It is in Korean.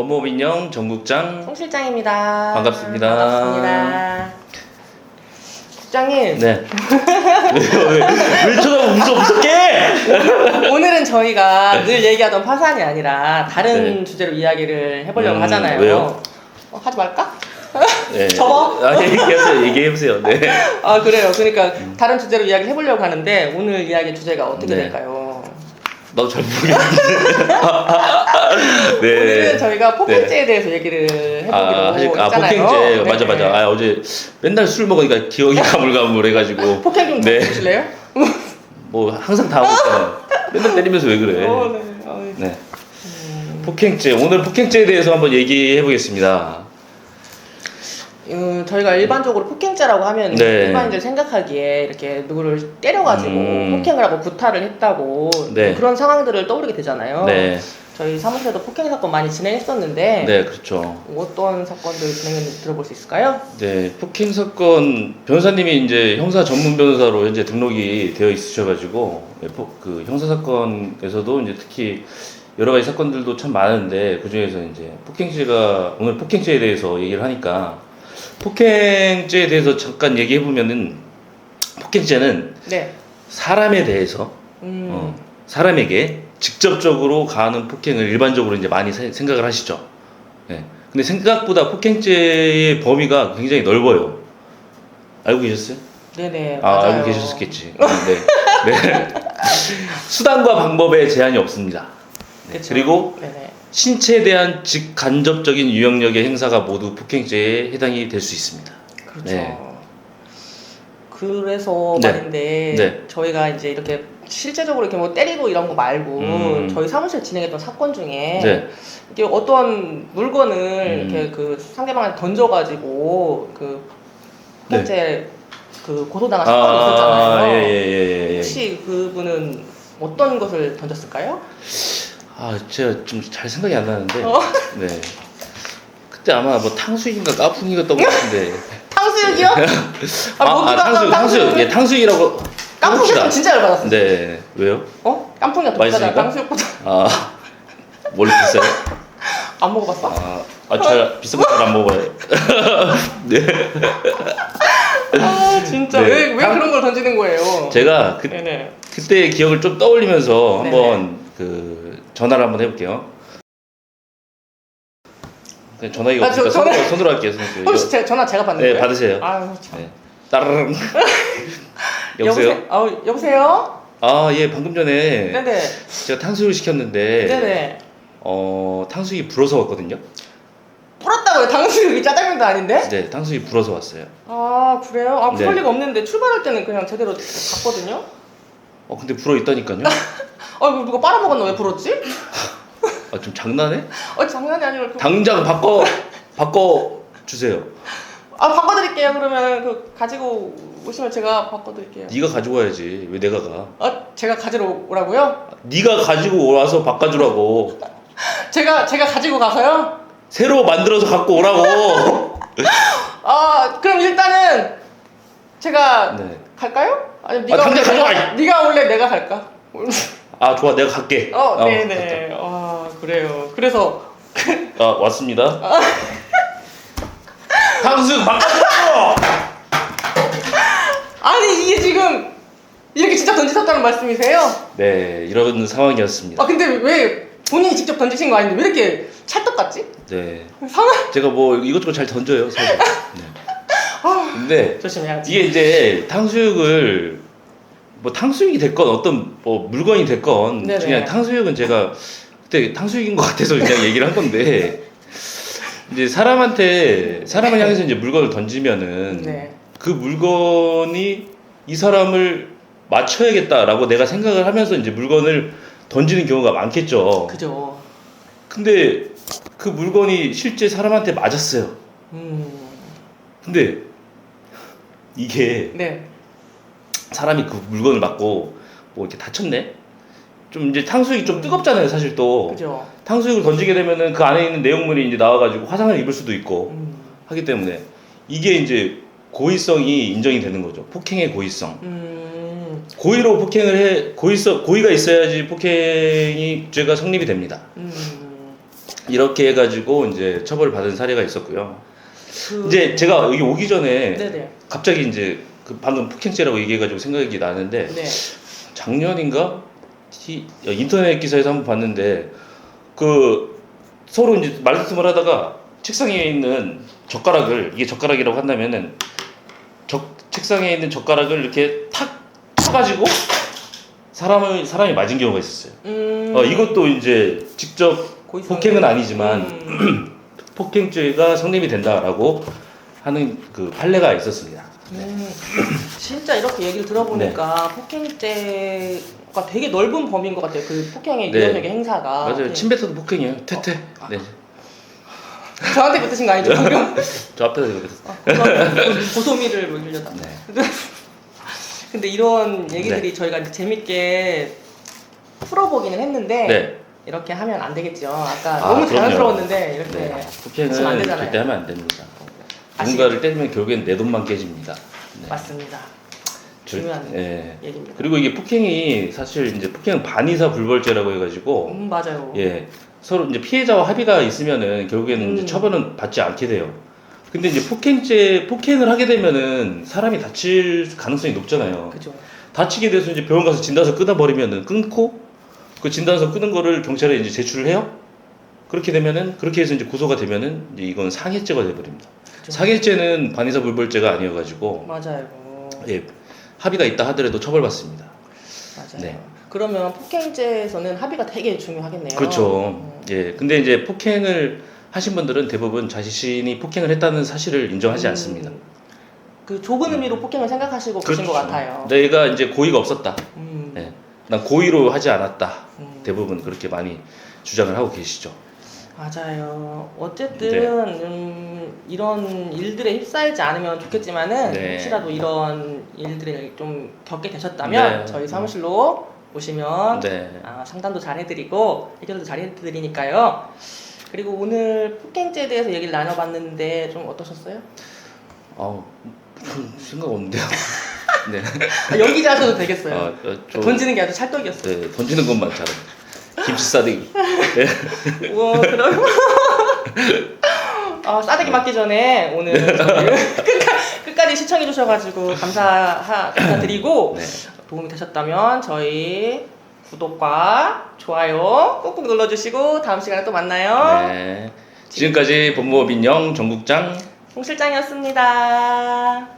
법무민영 전국장 송 실장입니다. 반갑습니다. 반갑습니다. 실장님, 네. 왜, 왜 쳐다보고 무서 무섭게? 오늘은 저희가 늘 얘기하던 파산이 아니라 다른 네. 주제로 이야기를 해보려고 음, 하잖아요. 왜요? 어, 하지 말까? 네. 접어? 아, 얘기해보세요. 얘기해보세요. 네. 아 그래요. 그러니까 다른 주제로 이야기를 해보려고 하는데 오늘 이야기 주제가 어떻게 네. 될까요? 나도 잘 모르겠는데. 오늘은 네. 저희가 폭행죄에 대해서 얘기를 해보기로 아, 하실, 아, 했잖아요. 폭행죄. 네. 맞아, 맞아. 아, 어제 맨날 술 먹으니까 기억이 가물가물해가지고. 폭행 좀 네. 해주실래요? 뭐, 항상 다 하고 있잖아요. 맨날 때리면서 왜 그래. 어, 네. 어, 네. 폭행죄. 오늘 폭행죄에 대해서 한번 얘기해 보겠습니다. 음, 저희가 일반적으로 폭행죄라고 하면 네. 일반인들 생각하기에 이렇게 누구를 때려가지고 음. 폭행을 하고 구타를 했다고 네. 그런 상황들을 떠오르게 되잖아요. 네. 저희 사무실에도 폭행 사건 많이 진행했었는데 네, 그렇죠. 어떤 사건들 진행했는지 들어볼 수 있을까요? 네, 폭행 사건 변호사님이 이제 형사 전문 변호사로 현재 등록이 되어 있으셔가지고 예, 폭- 그 형사 사건에서도 이제 특히 여러 가지 사건들도 참 많은데 그 중에서 이제 폭행죄가 오늘 폭행죄에 대해서 얘기를 하니까 폭행죄에 대해서 잠깐 얘기해 보면은 폭행죄는 네. 사람에 대해서 음, 어, 사람에게 직접적으로 가하는 폭행을 일반적으로 이제 많이 세- 생각을 하시죠. 네. 근데 생각보다 폭행죄의 범위가 굉장히 넓어요. 알고 계셨어요? 네네. 아, 맞아요. 알고 계셨겠지. 네. 네. 수단과 방법에 제한이 없습니다. 네. 그리고 네네. 신체에 대한 직간접적인 유형력의 행사가 모두 폭행죄에 해당이 될 수 있습니다. 그렇죠. 네. 그래서 네. 말인데 네. 저희가 이제 이렇게 실제적으로 이렇게 뭐 때리고 이런 거 말고 음. 저희 사무실 진행했던 사건 중에 네. 이게 어떤 물건을 음. 이렇게 그 상대방한테 던져가지고 그 네. 현재 그 고소당한 사건이 있었잖아요. 예, 예, 예, 예. 혹시 그분은 어떤 것을 던졌을까요? 아, 제가 좀 잘 생각이 안 나는데. 어? 네. 그때 아마 뭐 탕수육인가 까풍이었던 것 같은데. 탕수육이요? 아, 아, 모두가 탕수육, 탕수육. 예, 탕수육이라고 깐풍이 해봅시다. 진짜 열받았어. 네. 왜요? 어? 깐풍이가 더 비싸잖아. 맛있으니까? 탕수육보다 아, 원래 비싸요? 안 먹어봤어? 아, 아, 잘, 비싼 거 잘 안 먹어요. 네. 아 진짜 네. 왜 왜 탕- 그런 걸 던지는 거예요? 제가 그, 네네. 그때의 기억을 좀 떠올리면서 네네. 한번 그 전화를 한번 해볼게요. 그냥 전화기가 아, 저- 없으니까 손으로, 전화- 손으로 할게요. 손으로. 혹시 제 전화 제가 받는 네, 거예요? 받으세요. 아유 참. 네. 따르릉. 여보세요? 아우 여보세요? 아, 예, 방금 전에 네네. 제가 탕수육을 시켰는데 네네. 어, 탕수육이 불어서 왔거든요. 풀었다고요? 당수육이 짜장면도 아닌데? 네, 탕수육이 불어서 왔어요. 아 그래요? 아 그럴 네. 리가 없는데 출발할 때는 그냥 제대로 갔거든요. 어, 근데 불어 있다니까요. 아 이거 누가 빨아먹었나 왜 불었지? 아, 좀 장난해? 어 장난이 아니고 그... 당장 바꿔 바꿔 주세요. 아 바꿔드릴게요. 그러면 그 가지고 오시면 제가 바꿔드릴게요. 네가 가지고 와야지. 왜 내가 가? 아 제가 가지러 오라고요? 네가 가지고 와서 바꿔주라고. 제가 제가 가지고 가서요? 새로 만들어서 갖고 오라고. 아 그럼 일단은 제가 네. 갈까요? 아니 아, 네가 당장 올래 가져가. 내가, 네가 올래 내가 갈까? 아 좋아, 내가 갈게. 어 갔다. 네네. 아 그래요. 그래서 아 왔습니다. 탕수육 바꿔주라고. 아니 이게 지금 이렇게 진짜 던지셨다는 말씀이세요? 네, 이런 상황이었습니다. 아 근데 왜 본인이 직접 던지신 거 아닌데 왜 이렇게 찰떡 같지? 네, 상황 제가 뭐 이것저것 잘 던져요, 사실. 네. 근데 조심해야지. 이게 이제 탕수육을 뭐 탕수육이 됐건 어떤 뭐 물건이 됐건 네네. 그냥 탕수육은 제가 그때 탕수육인 것 같아서 그냥 얘기를 한 건데 이제 사람한테 사람을 향해서 이제 물건을 던지면은 네. 그 물건이 이 사람을 맞춰야겠다라고 내가 생각을 하면서 이제 물건을 던지는 경우가 많겠죠. 그죠. 근데 그 물건이 실제 사람한테 맞았어요. 음. 근데 이게 네. 사람이 그 물건을 맞고 뭐 이렇게 다쳤네? 좀 이제 탕수육이 좀 뜨겁잖아요, 사실 또. 그죠. 탕수육을 던지게 되면은 그 안에 있는 내용물이 이제 나와가지고 화상을 입을 수도 있고 음. 하기 때문에 이게 이제 고의성이 인정이 되는 거죠. 폭행의 고의성. 음. 고의로 폭행을 해, 고의성, 고의가 있어야지 폭행이 죄가 성립이 됩니다. 음. 이렇게 해가지고 이제 처벌을 받은 사례가 있었고요. 그... 이제 제가 여기 오기 전에 네네. 갑자기 이제 그 방금 폭행죄라고 얘기해가지고 생각이 나는데 네. 작년인가 티- 인터넷 기사에서 한번 봤는데 그 서로 이제 말씀을 하다가 책상에 있는 젓가락을 이게 젓가락이라고 한다면은 적, 책상에 있는 젓가락을 이렇게 탁 쳐가지고 사람을 사람이 맞은 경우가 있었어요. 음... 어, 이것도 이제 직접 폭행은 아니지만 음... 폭행죄가 성립이 된다라고 하는 그 판례가 있었습니다. 음, 진짜 이렇게 얘기를 들어보니까 폭행죄가 되게 넓은 범위인 것 같아요. 그 폭행의 네. 유형의 행사가. 맞아요. 네. 침뱉어도 폭행이에요. 퇴퇴. 아. 네. 저한테 붙으신 거 아니죠? 방금? 저 앞에서 그랬어요. 아, 고소- 고소미를 물리려다. 네. 근데 이런 얘기들이 저희가 이제 재밌게 풀어보기는 했는데 네. 이렇게 하면 안 되겠죠. 아까 아, 너무 그럼요. 자연스러웠는데 이렇게 네. 하시면 안 폭행은 되잖아요. 절대 하면 안 됩니다. 누군가를 때리면 결국엔 내 돈만 깨집니다. 네. 맞습니다. 절- 중요한 예. 얘기입니다. 그리고 이게 폭행이 사실 이제 폭행은 반의사 불벌죄라고 해가지고 음, 맞아요. 예 서로 이제 피해자와 합의가 있으면은 결국에는 이제 음. 처벌은 받지 않게 돼요. 근데 이제 폭행죄 폭행을 하게 되면은 사람이 다칠 가능성이 높잖아요. 그죠. 다치게 돼서 이제 병원 가서 진단서 끊어버리면은 끊고 그 진단서 끊은 거를 경찰에 이제 제출을 해요. 그렇게 되면은 그렇게 해서 이제 구속가 되면은 이제 이건 상해죄가 돼버립니다. 그죠. 상해죄는 반의사 불벌죄가 아니어가지고 맞아요. 예 합의가 있다 하더라도 처벌받습니다. 맞아요. 네. 그러면 폭행죄에서는 합의가 되게 중요하겠네요. 그렇죠. 음. 예 근데 이제 폭행을 하신 분들은 대부분 자신이 폭행을 했다는 사실을 인정하지 음, 않습니다. 그 좁은 의미로 폭행을 생각하시고 계신 것 같아요. 내가 이제 고의가 없었다. 음, 예. 난 고의로 하지 않았다. 음. 대부분 그렇게 많이 주장을 하고 계시죠. 맞아요. 어쨌든 네. 음, 이런 일들에 휩싸이지 않으면 좋겠지만은 네. 혹시라도 이런 일들을 좀 겪게 되셨다면 네. 저희 사무실로 오시면 네. 아, 상담도 잘 해드리고 해결도 잘 해드리니까요. 그리고 오늘 폭행죄에 대해서 얘기를 나눠봤는데 좀 어떠셨어요? 어, 별 생각 없는데요. 네. 아, 연기자 하셔도 되겠어요. 어, 어, 저- 던지는 게 아주 찰떡이었어요. 네, 던지는 것만 잘해. 김치 싸대기. 네. 우와, 그럼. 아, 싸대기 맞기 전에 오늘 저기 끝까- 끝까지 시청해 주셔가지고 감사, 감사드리고 네. 도움이 되셨다면 저희 구독과 좋아요 꾹꾹 눌러주시고 다음 시간에 또 만나요. 네. 지금까지 법무법 인영 정국장 홍 실장이었습니다.